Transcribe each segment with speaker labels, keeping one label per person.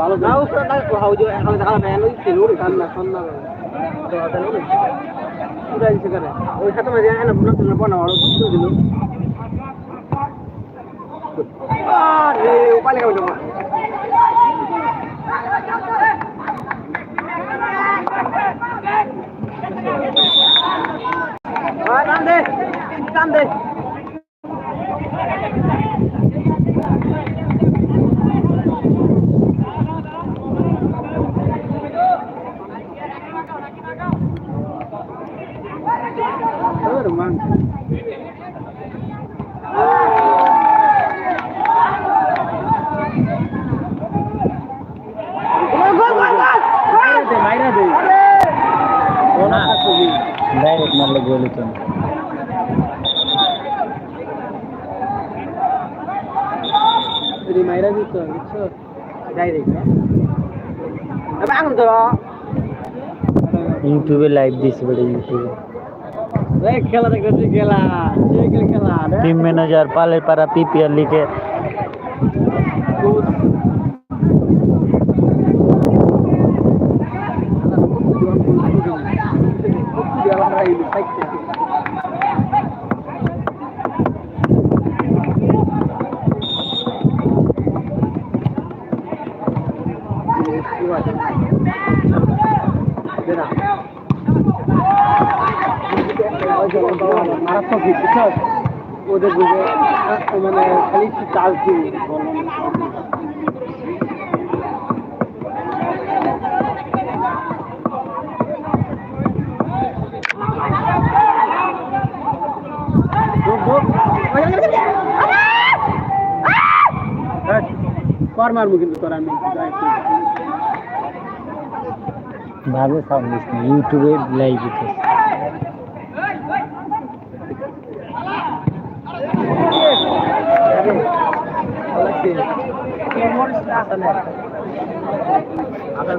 Speaker 1: ভালো না ও হাউ যে এখন দেখা না ওই ছিল ওই কান না সন্না তো ওটা ওই পুরা দিছে করে ওই সাথে মাঝে এনে বুনা তুলে বনা আর বুঝতে দিল আরে ও পালে গেল Ah, টান দে টান দে Herman. মাইরা দে
Speaker 2: না ডাইরেক্ট মারলে গোল হতো না
Speaker 1: যদি মাইরা দিত বুঝছ
Speaker 2: ইউটিউবে লাইভ দিয়েছে বেটা ইউটিউবে
Speaker 1: খেলা দেখতেছি খেলা। খেলা?
Speaker 2: টিম ম্যানেজার পালের পাড়া পিপিআর লিগে
Speaker 1: মারাত্মক হিট বুঝছ ওদের বুঝে মানে খালি একটু চাল দিয়ে কর মারবো কিন্তু তোর আমি
Speaker 2: ভালো সাউন্ড না ইউটিউবে লাইভ
Speaker 1: আকাশ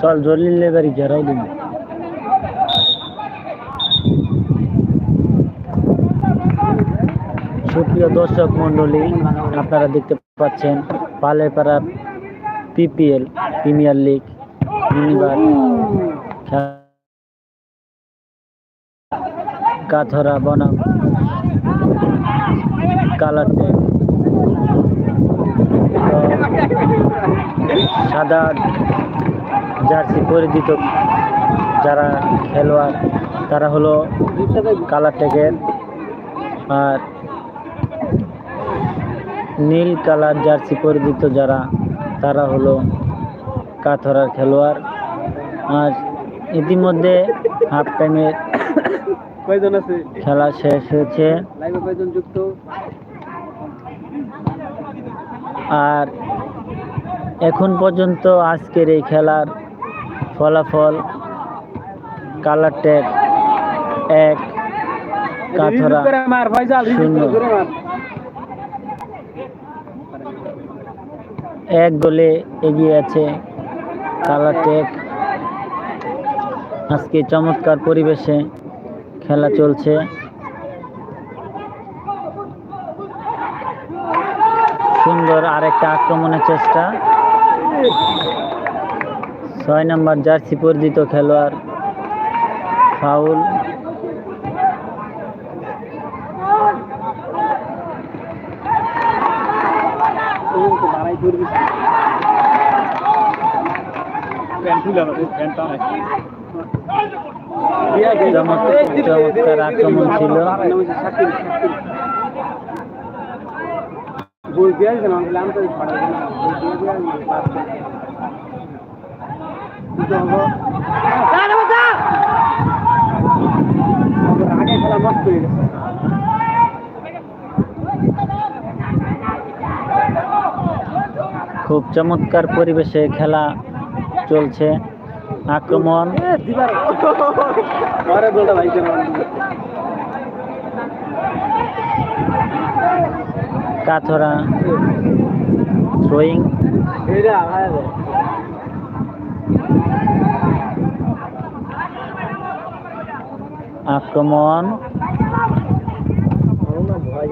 Speaker 2: চল জলিল লেবারি ঘেরাও দিন সুপ্রিয় দর্শক মণ্ডলী আপনারা দেখতে পাচ্ছেন পালেপাড়া পিপিএল প্রিমিয়ার লিগ কাথরা, বনাম, কালার সাদা জার্সি পরিচিত যারা খেলোয়াড়, তারা হলো কালার টেকের আর নীল কালার জার্সি পরিচিত যারা তারা হলো কাথরার খেলোয়াড়। আর ইতিমধ্যে হাফ টাইমের
Speaker 1: কয়জন আছে?
Speaker 2: খেলা শেষ হয়েছে।
Speaker 1: লাইভে কয়জন যুক্ত?
Speaker 2: আর এখন পর্যন্ত আজকের এই খেলার ফলাফল কালার টেক এক কাথরা শূন্য। এক গোলে এগিয়ে আছে কালাটেক আজকে চমৎকার পরিবেশে খেলা চলছে। সুন্দর আরেকটা আক্রমণের চেষ্টা। ছয় নম্বর জার্সি পরিচিত খেলোয়াড় ফাউল।
Speaker 1: হয়ে গেছে
Speaker 2: খুব চমৎকার পরিবেশে খেলা চলছে। আক্রমণ। কাথরা। থ্রোয়িং আক্রমণ।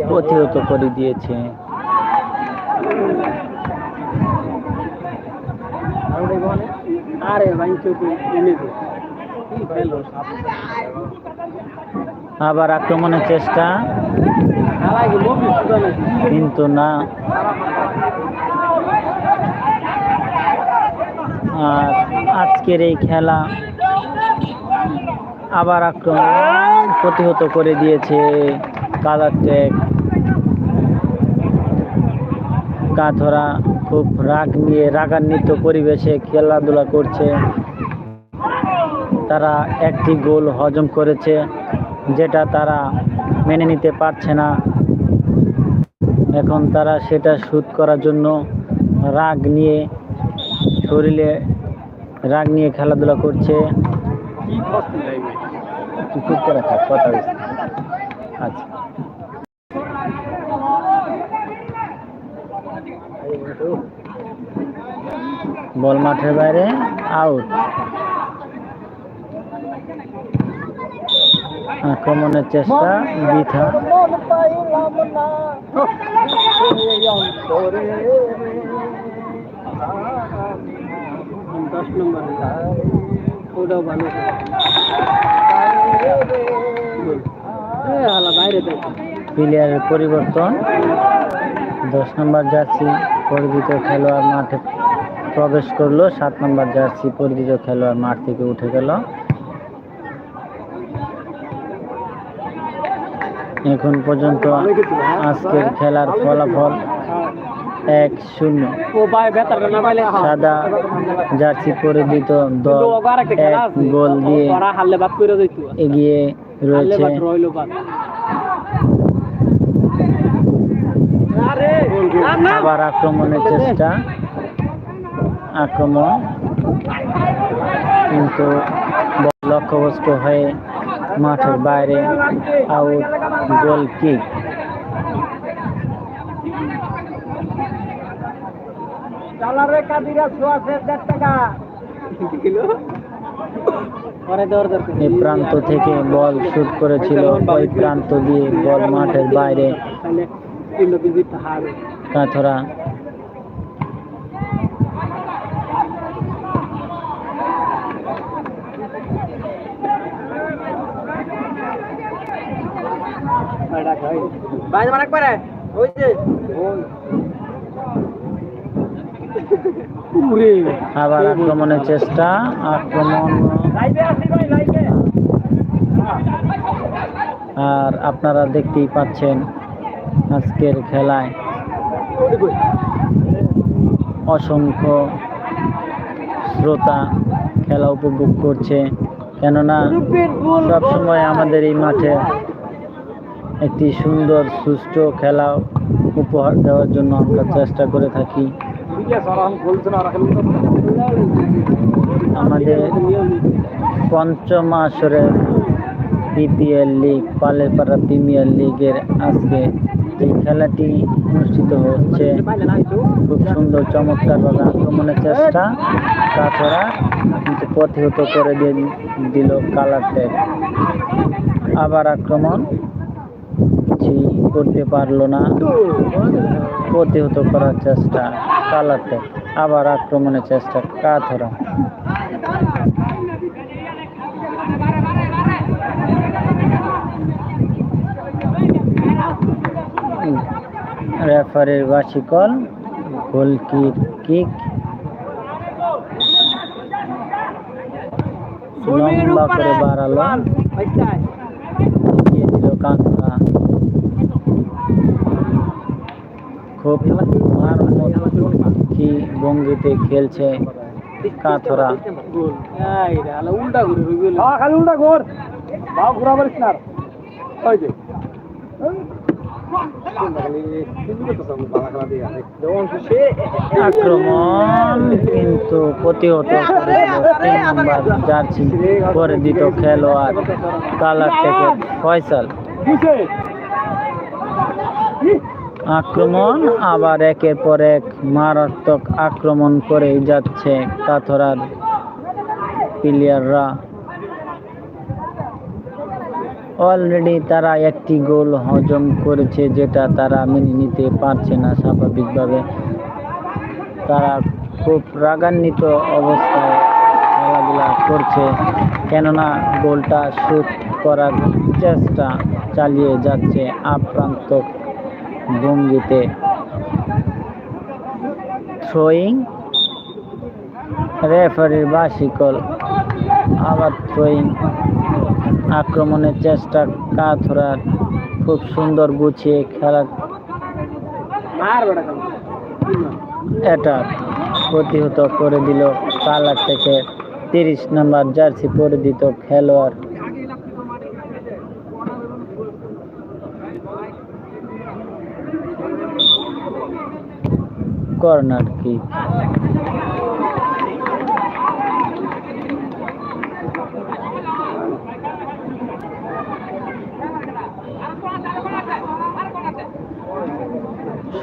Speaker 2: প্রতিহত করে দিয়েছে।
Speaker 1: আরে ভাই
Speaker 2: আবার আক্রমণের চেষ্টা। কিন্তু না। আর আজকের এই খেলা আবার আক্রমণ প্রতিহত করে দিয়েছে কালার টেক কাথরা খুব রাগ নিয়ে রাগান্বিত পরিবেশে খেলাধুলা করছে। তারা একটি গোল হজম করেছে, যেটা তারা মেনে নিতে পারছে না। এখন তারা সেটা শোধ করার জন্য রাগ নিয়ে শরীরে রাগ নিয়ে খেলাধুলা করছে। কথা বল মাঠের বাইরে আউট আক্রমণের চেষ্টা বৃথা। প্লেয়ারের পরিবর্তন। দশ নম্বর জার্সি পরিচিত খেলোয়াড় মাঠে প্রবেশ করল। সাত নম্বর জার্সি পরিচিত খেলোয়াড় মাঠ থেকে উঠে গেল। এখন পর্যন্ত আজকের খেলার ফলাফল এক শূন্য। সাদা জার্সি পরিচিত দল এক গোল দিয়ে এগিয়ে রয়েছে
Speaker 1: বাদ রইল বাদ আরে
Speaker 2: আবার আক্রমণের চেষ্টা। আক্রমণ। কিন্তু লক্ষ্যবস্তু হয়ে মাঠের বাইরে আউট গোল কিক
Speaker 1: ডলারে কাদিরা দেড় টাকা।
Speaker 2: এই প্রান্ত থেকে বল শুট করেছিল ওই প্রান্ত দিয়ে বল মাঠের বাইরে
Speaker 1: বাইরে ওই যে
Speaker 2: আবার আক্রমণের চেষ্টা আক্রমণ আর আপনারা দেখতেই পাচ্ছেন। আজকের খেলায় অসংখ্য শ্রোতা খেলা উপভোগ করছে। কেননা সবসময় আমাদের এই মাঠে একটি সুন্দর, সুষ্ঠু খেলা উপহার দেওয়ার জন্য আমরা চেষ্টা করে থাকি। আমাদের পঞ্চম আসরের বিপিএল লিগ পালেপাড়া প্রিমিয়ার লিগের আজকে এই খেলাটি অনুষ্ঠিত হচ্ছে। খুব সুন্দর, চমৎকার চমৎকারভাবে আক্রমণের চেষ্টা। তাছাড়া কিন্তু প্রতিহত করে দিয়ে দিল কালার আবার আক্রমণ। করতে পারল না। প্রতিহত করার চেষ্টা টেক আবার আক্রমণের চেষ্টা কাথরা রেফারির বাসিকল গোলকির কিক লম্বা করে বাড়ালো। এগিয়ে দিল কাঁচরা খুব মারমুখী ভঙ্গিতে খেলছে কাঁথরা।
Speaker 1: উল্টা ঘুরে
Speaker 3: উল্টা ঘর পারিস না
Speaker 2: আক্রমণ, কিন্তু প্রতিহত করে দিত খেলোয়াড় কালার থেকে ফয়সাল। আক্রমণ, আবার একের পর এক মারাত্মক আক্রমণ করে যাচ্ছে কাথরার প্লেয়াররা অলরেডি তারা একটি গোল হজম করেছে যেটা তারা মেনে নিতে পারছে না স্বাভাবিকভাবে। তারা খুব রাগান্বিত অবস্থায় খেলাধুলা করছে, কেননা গোলটা শুট করার চেষ্টা চালিয়ে যাচ্ছে আক্রান্ত ভঙ্গিতে। থ্রোয়িং রেফারির বাসিকল আবার থ্রোয়িং আক্রমণের চেষ্টা কাথরার খুব সুন্দর গুছিয়ে খেলা এটা প্রতিহত করে দিল কালার থেকে তিরিশ নম্বর জার্সি পরে দিত খেলোয়াড়। Corner kick.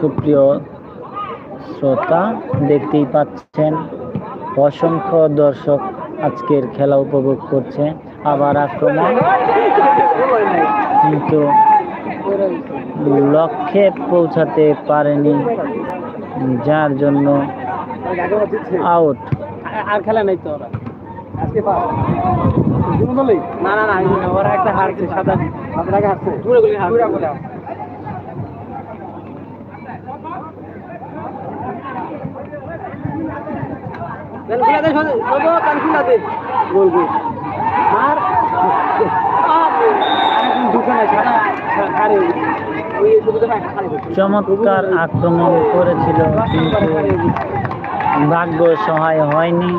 Speaker 2: সুপ্রিয় শ্রোতা দেখতেই পাচ্ছেন অসংখ্য দর্শক আজকের খেলা উপভোগ করছে। আবার আক্রমণ। কিন্তু লক্ষ্যে পৌঁছাতে পারেনি। যার জন্য আউট
Speaker 1: আর খেলা নাই তো ওরা।
Speaker 3: আজকে
Speaker 1: না না না ওরা একটা হারছে সাদা।
Speaker 3: আপনার আগে হাঁটছে
Speaker 1: পুরো গুলি হারছে দেন খুলে দে শোনো শোনো কান খুলে দে গোল গোল মার দোকানে ছাড়া খারে ওই দুটো
Speaker 2: চমৎকার আক্রমণ করেছিল কিন্তু ভাগ্য সহায় হয়নি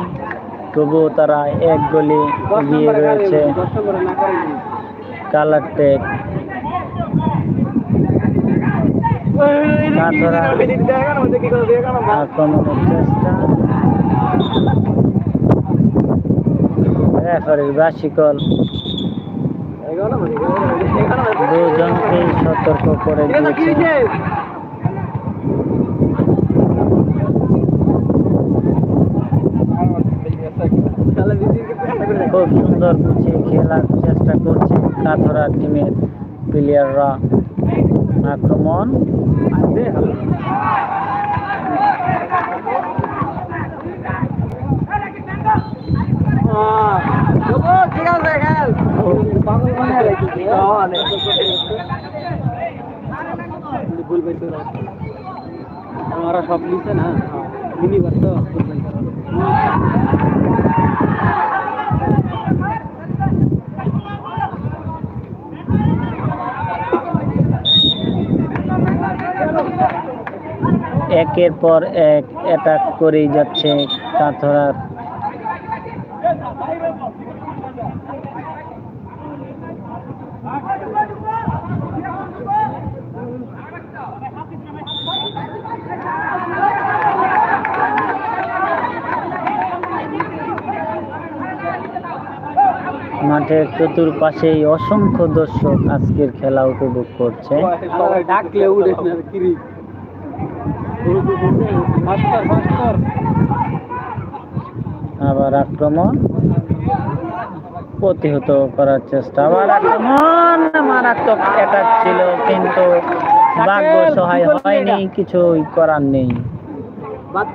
Speaker 2: তবুও তারা এক গোলে এগিয়ে রয়েছে কালার টেক আক্রমণের চেষ্টা দুজনকেই সতর্ক করে দিয়েছে। খুব সুন্দর গুছিয়ে খেলার চেষ্টা করছে কাথরা টিমের প্লেয়াররা আক্রমণ।
Speaker 1: আমরা সব নিচ্ছে না? তো
Speaker 2: একের পর এক অ্যাটাক করেই যাচ্ছে কাথরার মাঠের চতুর্পাশেই অসংখ্য দর্শক আজকের খেলা উপভোগ করছে। আবার আক্রমণ। প্রতিহত করার চেষ্টা। আবার আক্রমণ মারাত্মক অ্যাটাক ছিল কিন্তু ভাগ্য সহায় হয়নি কিছুই করার নেই।
Speaker 1: বাদ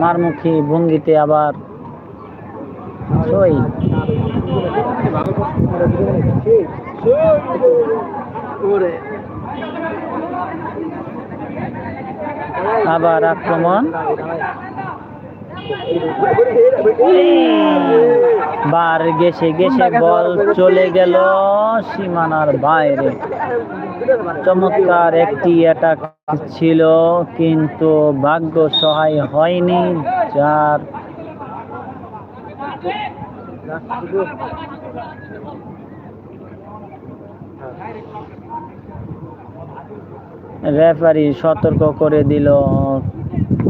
Speaker 2: মারমুখী ভঙ্গিতে আবার আবার আক্রমণ। বার গেছে গেছে বল চলে গেল সীমানার বাইরে। চমৎকার একটি অ্যাটাক ছিল, কিন্তু ভাগ্য সহায় হয়নি, যার রেফারি সতর্ক করে দিল,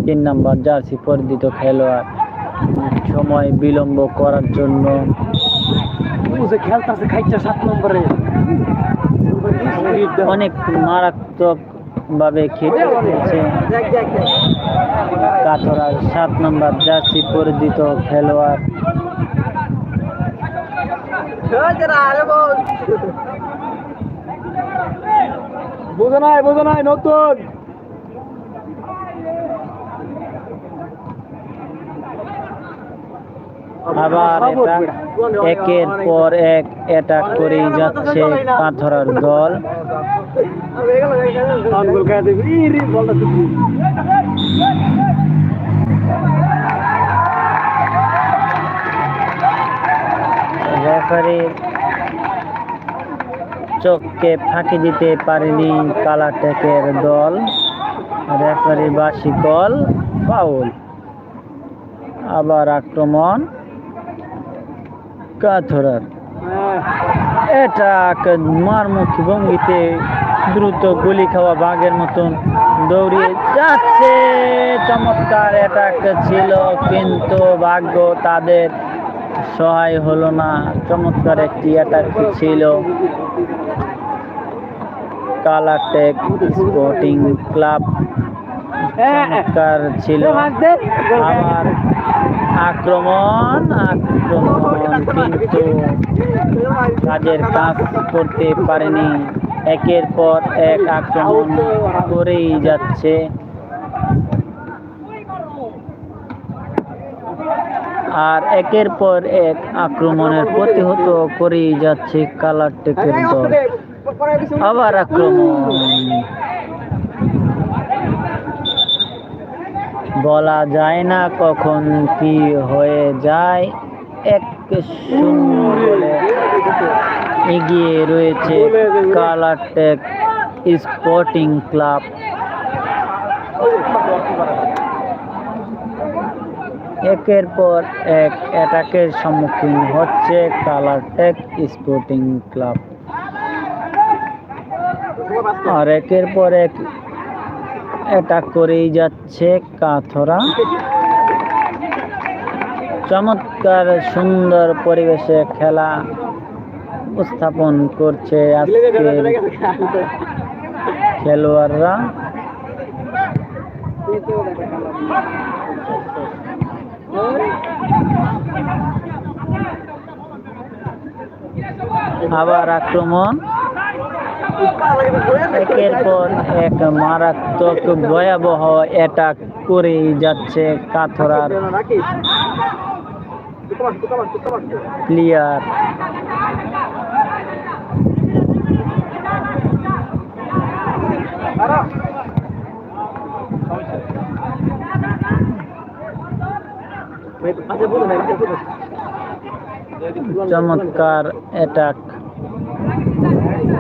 Speaker 2: তিন নম্বর জার্সি পরিচিত খেলোয়াড়। সময় বিলম্ব করার জন্য
Speaker 3: বুঝে খেলতেছে খাইছে সাত নম্বরে।
Speaker 2: অনেক মারাত্মক ভাবে
Speaker 1: দেখ দেখ
Speaker 2: কাতরার সাত নম্বর জার্সি পরিচিত খেলোয়াড়।
Speaker 3: বোঝে নাই বোঝে নাই নতুন।
Speaker 2: আবার এটা একের পর এক অ্যাটাক করেই যাচ্ছে কাঁথরার দল। রেফারির চোখকে ফাঁকি দিতে পারেনি কালাটেকের দল। রেফারি বাসি কল ফাউল আবার আক্রমণ। কাথরার এটা মারমুখী ভঙ্গিতে দ্রুত গুলি খাওয়া বাঘের মতন দৌড়িয়ে যাচ্ছে। চমৎকার একটা ছিল কিন্তু ভাগ্য তাদের সহায় হলো না। চমৎকার একটি অ্যাটাক ছিল। কালারটেক স্পোর্টিং ক্লাব চমৎকার ছিল। আবার আক্রমণ আক্রমণ, কিন্তু কাজের কাজ করতে পারেনি। একের পর এক আক্রমণ করেই যাচ্ছে। আর একের পর এক আক্রমণের প্রতিহত করেই যাচ্ছে কালার টেকের দল। আবার আক্রমণ। বলা যায় না কখন কি হয়ে যায়। এক এগিয়ে রয়েছে কালারটেক স্পোর্টিং ক্লাব। একের পর এক অ্যাটাকের সম্মুখীন হচ্ছে কালারটেক স্পোর্টিং ক্লাব। আর একের পর এক অ্যাটাক করেই যাচ্ছে কাথরা। চমৎকার সুন্দর পরিবেশে খেলা উপস্থাপন করছে আজকের খেলোয়াড়রা। আবার আক্রমণ। একের পর এক মারাত্মক ভয়াবহ অ্যাটাক করেই যাচ্ছে কাথরার প্লেয়ার চমৎকার অ্যাটাক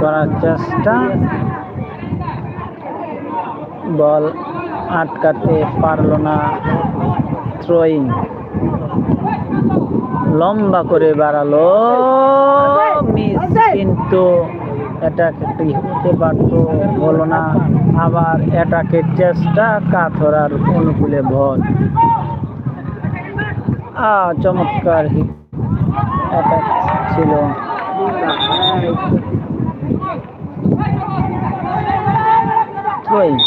Speaker 2: করার চেষ্টা। বল আটকাতে পারল না থ্রোয়িং। লম্বা করে বাড়ালো। মিস, কিন্তু অ্যাটাক হতে পারতো, হলো না। আবার অ্যাটাকের চেষ্টা, কাথরার অনুকূলে বল আ, চমৎকার অ্যাটাক ছিল। থ্রোয়িং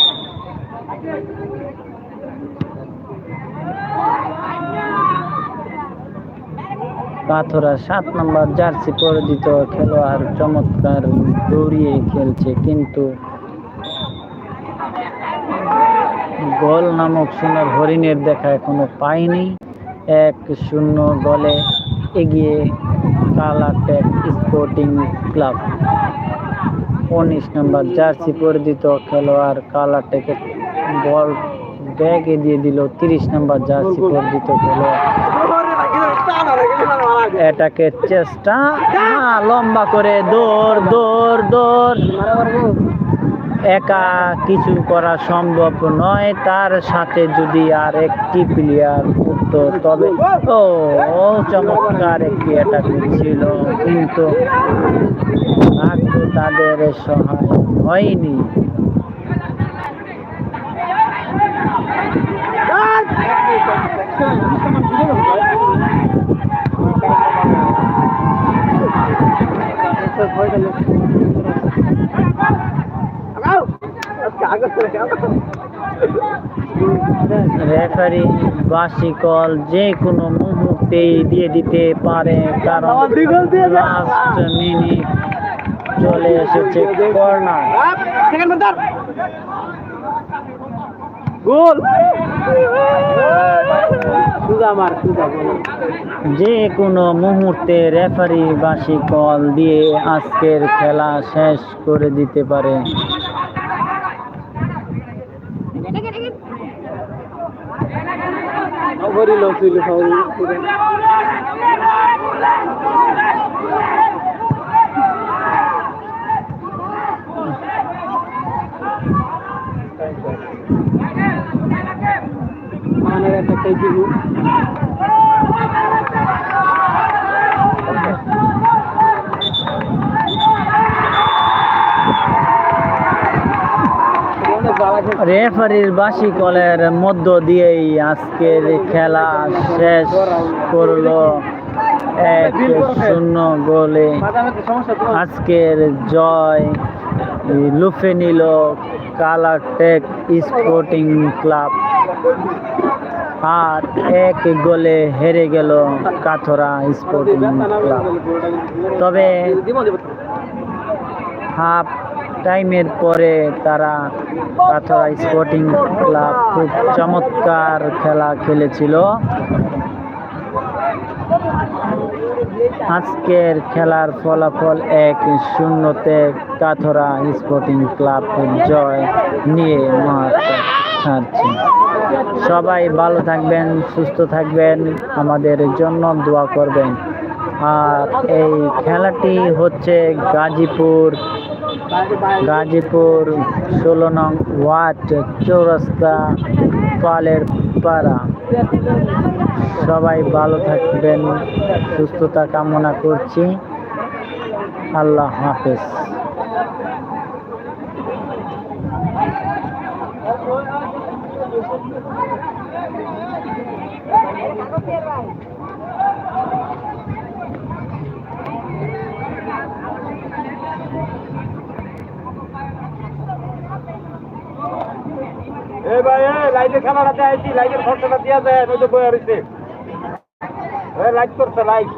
Speaker 2: পাথরা সাত নম্বর জার্সি পরিচিত খেলোয়াড় চমৎকার দৌড়িয়ে খেলছে, কিন্তু গোল নামক সোনার হরিণের দেখা এখনও পাইনি এক শূন্য গোলে এগিয়ে কালাটেক স্পোর্টিং ক্লাব। উনিশ নম্বর জার্সি পরিচিত খেলোয়াড় কালারটাকে বল ব্যাগে দিয়ে দিল তিরিশ নম্বর জার্সি পরিচিত খেলোয়াড়। এটাকে চেষ্টা লম্বা করে, দৌড় দৌড় দৌড়। একা কিছু করা সম্ভব নয়। তার সাথে যদি আর একটি প্লেয়ার উঠতো, তবে ও চমৎকার একটি অ্যাটাক ছিল, কিন্তু তাদের সহায় হয়নি। রেফারি বাসিকল যে কোনো মুহূর্তেই দিয়ে দিতে পারে কারণ লাস্ট মিনিট চলে এসেছে কর্নার
Speaker 1: গোল।
Speaker 2: যে কোনো মুহূর্তে রেফারি বাসি কল দিয়ে আজকের খেলা শেষ করে দিতে পারে।
Speaker 1: তুইল সবাই। মানের একটা
Speaker 2: রেফারির বাসি কলের মধ্য দিয়েই আজকের খেলা শেষ করল এক শূন্য গোলে। আজকের জয় লুফে নিল কালারটেক স্পোর্টিং ক্লাব। আর এক গোলে হেরে গেল কাথরা স্পোর্টিং ক্লাব। তবে হাফ টাইমের পরে তারা কাথরা স্পোর্টিং ক্লাব খুব চমৎকার খেলা খেলেছিল। আজকের খেলার ফলাফল এক শূন্যতে কাথরা স্পোর্টিং ক্লাব জয় নিয়ে মাঠ ছাড়ছে। সবাই ভালো থাকবেন, সুস্থ থাকবেন, আমাদের জন্য দোয়া করবেন। আর এই খেলাটি হচ্ছে গাজীপুর গাজীপুর, ষোলো নং ওয়ার্ড, চৌরাস্তা, পালের পাড়া। সবাই ভালো থাকবেন, সুস্থতা কামনা করছি। আল্লাহ হাফেজ।
Speaker 3: এই ভাই এই লাইটের খেলাটা আইছি লাইটের খরচাটা দিয়া যায় নয়তো বয়ে রয়েছে লাইট করছে লাইট।